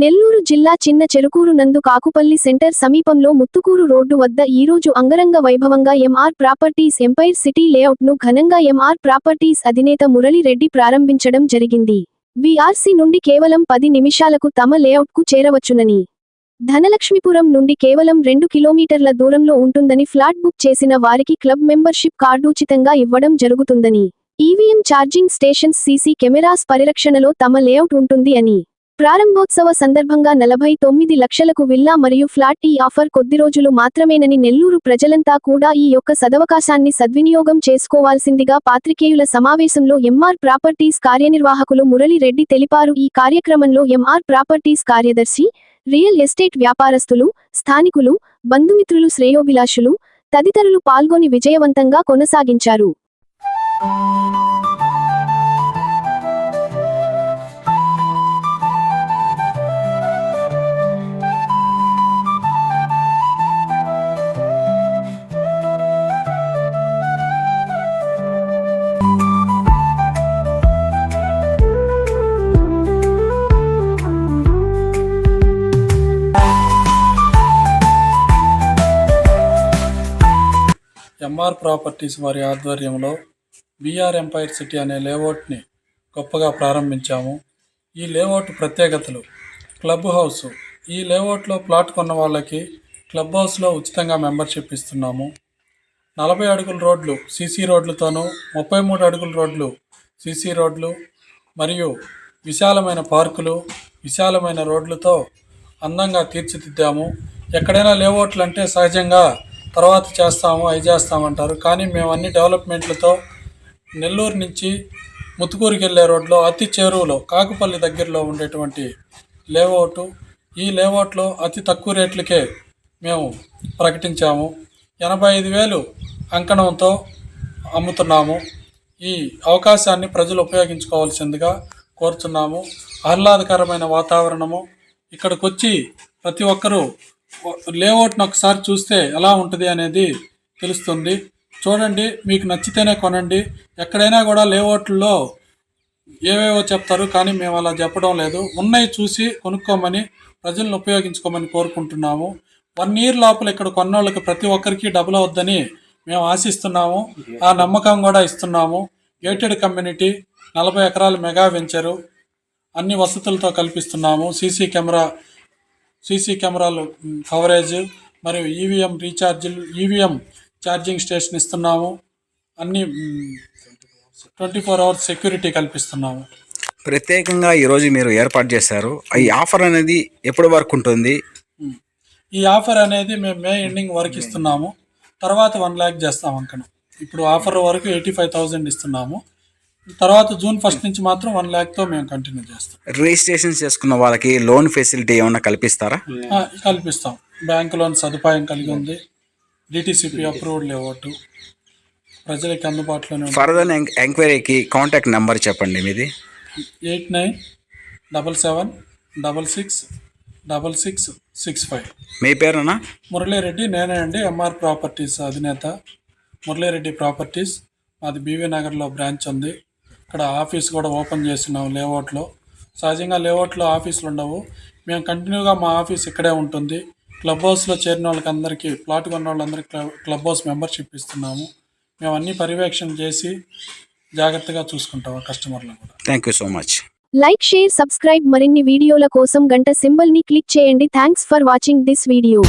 నెల్లూరు జిల్లా చిన్న చెరుకూరు నందు కాకుపల్లి సెంటర్ సమీపంలో ముత్తుకూరు రోడ్డు వద్ద ఈరోజు అంగరంగ వైభవంగా ఎంఆర్ ప్రాపర్టీస్ ఎంపైర్ సిటీ లేఅవుట్ను ఘనంగా ఎంఆర్ ప్రాపర్టీస్ అధినేత మురళిరెడ్డి ప్రారంభించడం జరిగింది. వీఆర్సీ నుండి కేవలం పది నిమిషాలకు తమ లేఅవుట్కు చేరవచ్చునని ధనలక్ష్మీపురం నుండి కేవలం రెండు కిలోమీటర్ల దూరంలో ఉంటుందని ఫ్లాట్ బుక్ చేసిన వారికి క్లబ్ మెంబర్షిప్ కార్డు ఉచితంగా ఇవ్వడం జరుగుతుందని EVM charging stations CC cameras పరిరక్షణలో తమ లేఅవుట్ ఉంటుంది అని ప్రారంభోత్సవ సందర్భంగా నలభై తొమ్మిది లక్షలకు విల్లా మరియు ఫ్లాట్ ఈ ఆఫర్ కొద్ది రోజులు మాత్రమేనని నెల్లూరు ప్రజలంతా కూడా ఈ యొక్క సదవకాశాన్ని సద్వినియోగం చేసుకోవాల్సిందిగా పాత్రికేయుల సమావేశంలో ఎంఆర్ ప్రాపర్టీస్ కార్యనిర్వాహకులు మురళిరెడ్డి తెలిపారు. ఈ కార్యక్రమంలో ఎంఆర్ ప్రాపర్టీస్ కార్యదర్శి రియల్ ఎస్టేట్ వ్యాపారస్తులు స్థానికులు బంధుమిత్రులు శ్రేయోభిలాషులు తదితరులు పాల్గొని విజయవంతంగా కొనసాగించారు. ఎంఆర్ ప్రాపర్టీస్ వారి ఆధ్వర్యంలో బీఆర్ ఎంపైర్ సిటీ అనే లేఅవుట్ని గొప్పగా ప్రారంభించాము. ఈ లేఅవుట్ ప్రత్యేకతలు క్లబ్ హౌస్. ఈ లేఅవుట్లో ప్లాట్ కొన్న వాళ్ళకి క్లబ్ హౌస్లో ఉచితంగా మెంబర్షిప్ ఇస్తున్నాము. నలభై అడుగుల రోడ్లు సీసీ రోడ్లతోనూ ముప్పై మూడు అడుగుల రోడ్లు సీసీ రోడ్లు మరియు విశాలమైన పార్కులు విశాలమైన రోడ్లతో అందంగా తీర్చిదిద్దాము. ఎక్కడైనా లేఅవుట్లు అంటే సహజంగా తర్వాత చేస్తాము అవి చేస్తామంటారు. కానీ మేము అన్ని డెవలప్మెంట్లతో నెల్లూరు నుంచి ముత్తుకూరుకి వెళ్ళే రోడ్లో అతి చేరువలో కాకుపల్లి దగ్గరలో ఉండేటువంటి లేఅవుట్. ఈ లేఅవుట్లో అతి తక్కువ రేట్లకే మేము ప్రకటించాము. ఎనభై ఐదు వేలు అంకణంతో అమ్ముతున్నాము. ఈ అవకాశాన్ని ప్రజలు ఉపయోగించుకోవాల్సిందిగా కోరుతున్నాము. ఆహ్లాదకరమైన వాతావరణము. ఇక్కడికి వచ్చి ప్రతి ఒక్కరూ లేఅవుట్ని ఒకసారి చూస్తే ఎలా ఉంటుంది అనేది తెలుస్తుంది. చూడండి మీకు నచ్చితేనే కొనండి. ఎక్కడైనా కూడా లేఅవుట్లో ఏవేవో చెప్తారు కానీ మేము అలా చెప్పడం లేదు. ఉన్నాయి చూసి కొనుక్కోమని ప్రజలను ఉపయోగించుకోమని కోరుకుంటున్నాము. వన్ ఇయర్ లోపల ఇక్కడ కొన్నోళ్ళకి ప్రతి ఒక్కరికి డబుల్ అవుద్దని మేము ఆశిస్తున్నాము. ఆ నమ్మకం కూడా ఇస్తున్నాము. గేటెడ్ కమ్యూనిటీ నలభై ఎకరాల మెగా వెంచరు అన్ని వసతులతో కల్పిస్తున్నాము. సీసీ కెమెరా సీసీ కెమెరాలు కవరేజ్ మరియు ఈవీఎం రీఛార్జీలు ఈవీఎం ఛార్జింగ్ స్టేషన్ ఇస్తున్నాము. అన్ని ట్వంటీ ఫోర్ అవర్స్ సెక్యూరిటీ కల్పిస్తున్నాము. ప్రత్యేకంగా ఈరోజు మీరు ఏర్పాటు చేశారు. ఈ ఆఫర్ అనేది ఎప్పటి వరకు ఉంటుంది. ఈ ఆఫర్ అనేది మేము మే ఎండింగ్ వరకు ఇస్తున్నాము. తర్వాత వన్ ల్యాక్ చేస్తాం అంకను ఇప్పుడు ఆఫర్ వరకు ఎయిటీ ఫైవ్ థౌజండ్ ఇస్తున్నాము. తర్వాత జూన్ ఫస్ట్ నుంచి మాత్రం వన్ ల్యాక్తో మేము కంటిన్యూ చేస్తాం. రిజిస్ట్రేషన్ చేసుకున్న వాళ్ళకి లోన్ ఫెసిలిటీ ఏమైనా కల్పిస్తారా? కల్పిస్తాం. బ్యాంక్ లోన్ సదుపాయం కలిగి ఉంది. డిటిసిపి అప్రూవ్డ్ లేఅవుట్ ప్రజలకి అందుబాటులోనే ఫర్దర్ ఎంక్- ఎంక్వైరీకి కాంటాక్ట్ నెంబర్ చెప్పండి మీది. Eight nine double seven double six double six six five. మీ పేరునా మురళీరెడ్డి నేనే అండి ఎంఆర్ ప్రాపర్టీస్ అధినేత. మురళీరెడ్డి ప్రాపర్టీస్ మాది బీవీ నగర్లో బ్రాంచ్ ఉంది. ఇక్కడ ఆఫీస్ కూడా ఓపెన్ చేస్తున్నాం లేఅవుట్లో. సహజంగా లేఅవుట్లో ఆఫీసులు ఉండవు. మేము కంటిన్యూగా మా ఆఫీస్ ఇక్కడే ఉంటుంది. క్లబ్ హౌస్లో చేరిన వాళ్ళకి అందరికీ ప్లాట్ కొన్న వాళ్ళందరికీ క్లబ్ క్లబ్ హౌస్ మెంబర్షిప్ ఇస్తున్నాము. మేము అన్ని పర్యవేక్షణ చేసి జాగ్రత్తగా చూసుకుంటాము కస్టమర్లను కూడా. Thank you so much like share subscribe మరిన్ని వీడియోల కోసం గంట సింబల్ని క్లిక్ చేయండి. Thanks for watching this video.